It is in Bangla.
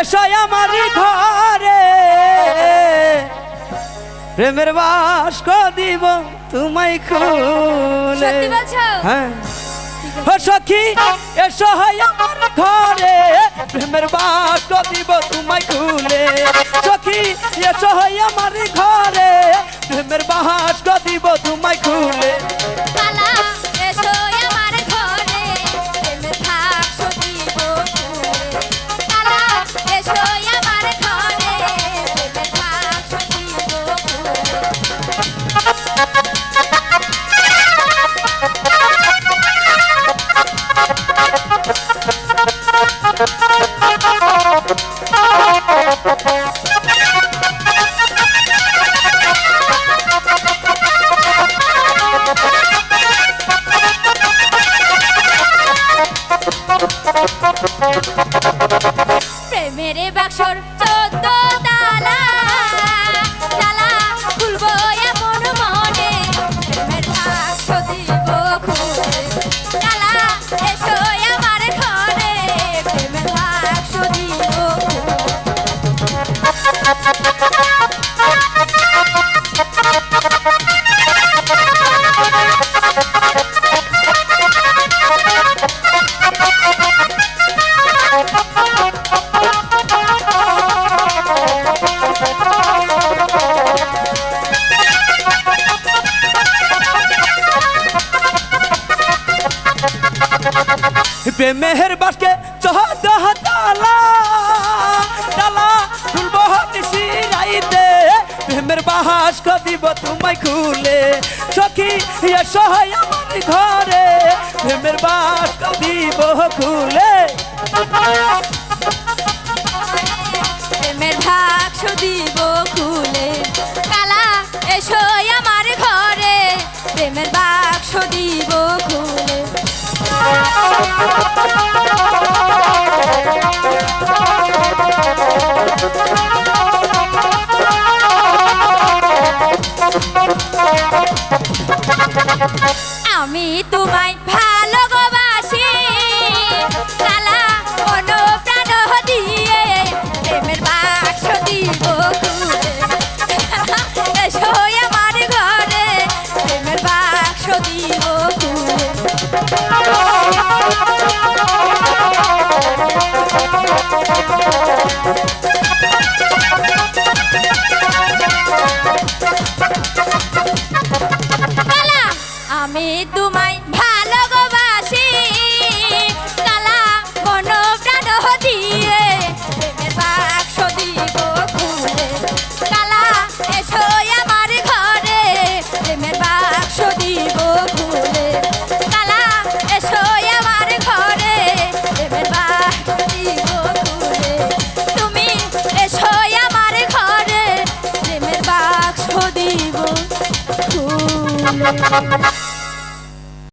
এসো আমার ঘরে। প্রেমের বাস্ক দিব তোমায় খুলে? হ্যাঁ। সখী এসো হয় আমার ঘরে। প্রেমের বাস্ক দিব তোমায় খুলে। সখী এসো হয় আমার ঘরে। প্রেমের প্রেমের বাক্সর প্রেমের বাসকে চহদ তালা তালা খুলব নিশি রাইতে। প্রেমের বাহাস দিব তোমায় খুলে, সখী এসো আমার ঘরে। প্রেমের বাস দিব খুলে। প্রেমের বাক্স দিব খুলে কালা এসো আমার ঘরে। প্রেমের আমি তোমায় ভালোবাসি আমি তোমায় ভালোবাসি। কালা মন প্রাণ দিয়ে বাক্স দিব কালা এসো আমার ঘরে, প্রেমের বাক্স দিব খুলে কালা এসো আমার ঘরে তুমি এসো আমার ঘরে, প্রেমের বাক্স